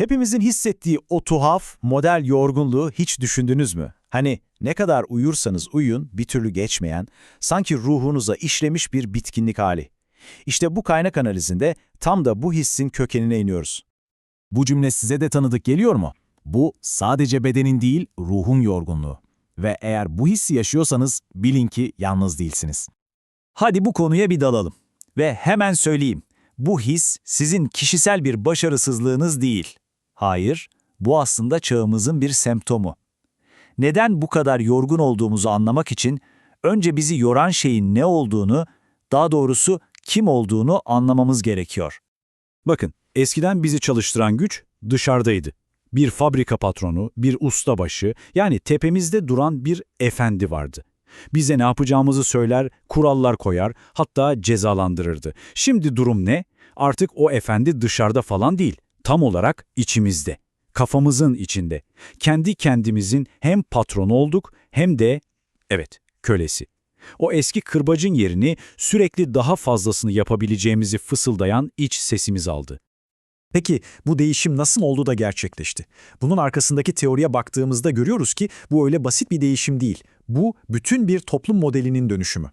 Hepimizin hissettiği o tuhaf, model yorgunluğu hiç düşündünüz mü? Hani ne kadar uyursanız uyuyun bir türlü geçmeyen, sanki ruhunuza işlemiş bir bitkinlik hali. İşte bu kaynak analizinde tam da bu hissin kökenine iniyoruz. Bu cümle size de tanıdık geliyor mu? Bu sadece bedenin değil, ruhun yorgunluğu. Ve eğer bu hissi yaşıyorsanız bilin ki yalnız değilsiniz. Hadi bu konuya bir dalalım. Ve hemen söyleyeyim. Bu his sizin kişisel bir başarısızlığınız değil. Hayır, bu aslında çağımızın bir semptomu. Neden bu kadar yorgun olduğumuzu anlamak için önce bizi yoran şeyin ne olduğunu, daha doğrusu kim olduğunu anlamamız gerekiyor. Bakın, eskiden bizi çalıştıran güç dışarıdaydı. Bir fabrika patronu, bir ustabaşı, yani tepemizde duran bir efendi vardı. Bize ne yapacağımızı söyler, kurallar koyar, hatta cezalandırırdı. Şimdi durum ne? Artık o efendi dışarıda falan değil, tam olarak içimizde. Kafamızın içinde. Kendi kendimizin hem patronu olduk hem de, evet, kölesi. O eski kırbacın yerini sürekli daha fazlasını yapabileceğimizi fısıldayan iç sesimiz aldı. Peki bu değişim nasıl oldu da gerçekleşti? Bunun arkasındaki teoriye baktığımızda görüyoruz ki bu öyle basit bir değişim değil. Bu bütün bir toplum modelinin dönüşümü.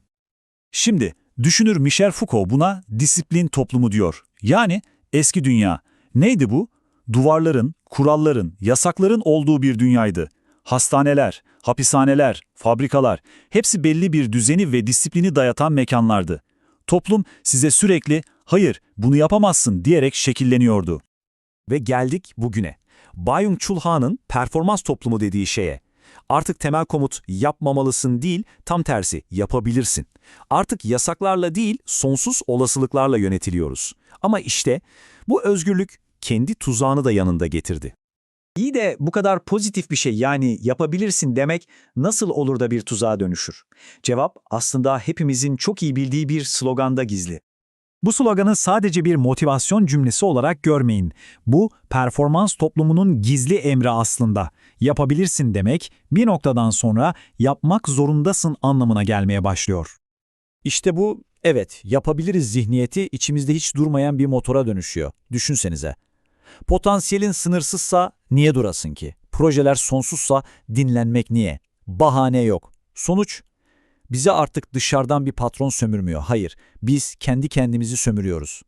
Şimdi düşünür Michel Foucault buna disiplin toplumu diyor. Yani eski dünya. Neydi bu? Duvarların, kuralların, yasakların olduğu bir dünyaydı. Hastaneler, hapishaneler, fabrikalar hepsi belli bir düzeni ve disiplini dayatan mekanlardı. Toplum size sürekli hayır bunu yapamazsın diyerek şekilleniyordu. Ve geldik bugüne. Byung-Chul Han'ın performans toplumu dediği şeye. Artık temel komut yapmamalısın değil, tam tersi yapabilirsin. Artık yasaklarla değil, sonsuz olasılıklarla yönetiliyoruz. Ama işte bu özgürlük kendi tuzağını da yanında getirdi. İyi de bu kadar pozitif bir şey yani yapabilirsin demek nasıl olur da bir tuzağa dönüşür? Cevap aslında hepimizin çok iyi bildiği bir sloganda gizli. Bu sloganı sadece bir motivasyon cümlesi olarak görmeyin. Bu, performans toplumunun gizli emri aslında. Yapabilirsin demek, bir noktadan sonra yapmak zorundasın anlamına gelmeye başlıyor. İşte bu, evet, yapabiliriz zihniyeti içimizde hiç durmayan bir motora dönüşüyor. Düşünsenize. Potansiyelin sınırsızsa niye durasın ki? Projeler sonsuzsa dinlenmek niye? Bahane yok. Sonuç, bize artık dışarıdan bir patron sömürmüyor. Hayır, biz kendi kendimizi sömürüyoruz.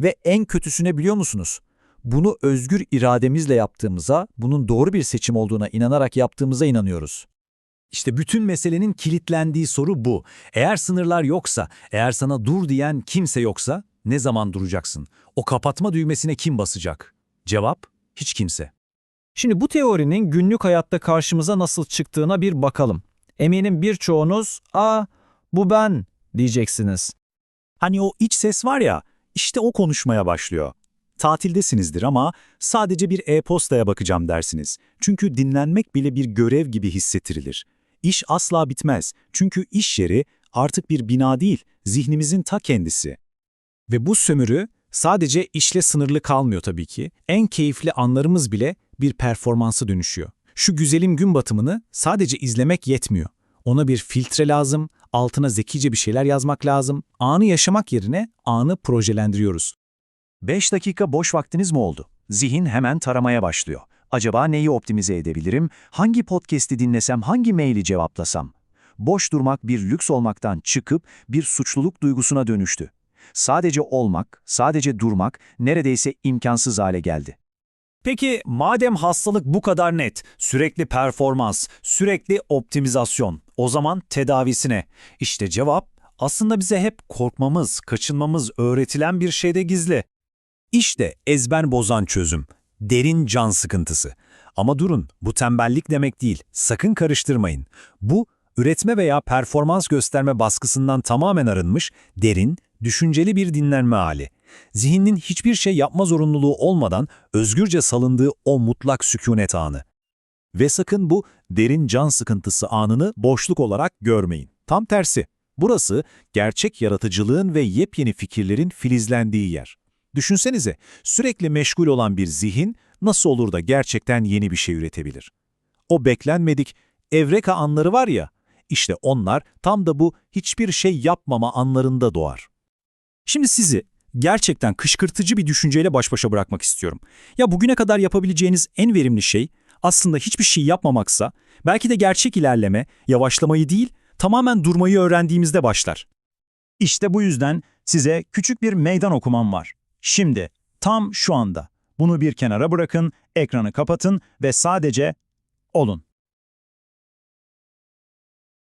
Ve en kötüsüne biliyor musunuz? Bunu özgür irademizle yaptığımıza, bunun doğru bir seçim olduğuna inanarak yaptığımıza inanıyoruz. İşte bütün meselenin kilitlendiği soru bu. Eğer sınırlar yoksa, eğer sana dur diyen kimse yoksa ne zaman duracaksın? O kapatma düğmesine kim basacak? Cevap, hiç kimse. Şimdi bu teorinin günlük hayatta karşımıza nasıl çıktığına bir bakalım. Eminim birçoğunuz, ''Aa, bu ben'' diyeceksiniz. Hani o iç ses var ya, işte o konuşmaya başlıyor. Tatildesinizdir ama sadece bir e-postaya bakacağım dersiniz. Çünkü dinlenmek bile bir görev gibi hissettirilir. İş asla bitmez. Çünkü iş yeri artık bir bina değil, zihnimizin ta kendisi. Ve bu sömürü sadece işle sınırlı kalmıyor tabii ki. En keyifli anlarımız bile bir performansa dönüşüyor. Şu güzelim gün batımını sadece izlemek yetmiyor. Ona bir filtre lazım, altına zekice bir şeyler yazmak lazım. Anı yaşamak yerine anı projelendiriyoruz. 5 dakika boş vaktiniz mi oldu? Zihin hemen taramaya başlıyor. Acaba neyi optimize edebilirim? Hangi podcast'i dinlesem, hangi maili cevaplasam? Boş durmak bir lüks olmaktan çıkıp bir suçluluk duygusuna dönüştü. Sadece olmak, sadece durmak neredeyse imkansız hale geldi. Peki madem hastalık bu kadar net, sürekli performans, sürekli optimizasyon, o zaman tedavisine? İşte cevap aslında bize hep korkmamız, kaçınmamız öğretilen bir şeyde gizli. İşte ezber bozan çözüm, derin can sıkıntısı. Ama durun, bu tembellik demek değil, sakın karıştırmayın. Bu, üretme veya performans gösterme baskısından tamamen arınmış, derin, düşünceli bir dinlenme hali. Zihnin hiçbir şey yapma zorunluluğu olmadan özgürce salındığı o mutlak sükunet anı. Ve sakın bu derin can sıkıntısı anını boşluk olarak görmeyin. Tam tersi, burası gerçek yaratıcılığın ve yepyeni fikirlerin filizlendiği yer. Düşünsenize, sürekli meşgul olan bir zihin nasıl olur da gerçekten yeni bir şey üretebilir? O beklenmedik evreka anları var ya, işte onlar tam da bu hiçbir şey yapmama anlarında doğar. Şimdi sizi gerçekten kışkırtıcı bir düşünceyle baş başa bırakmak istiyorum. Ya bugüne kadar yapabileceğiniz en verimli şey aslında hiçbir şey yapmamaksa, belki de gerçek ilerleme, yavaşlamayı değil, tamamen durmayı öğrendiğimizde başlar. İşte bu yüzden size küçük bir meydan okumam var. Şimdi, tam şu anda. Bunu bir kenara bırakın, ekranı kapatın ve sadece olun.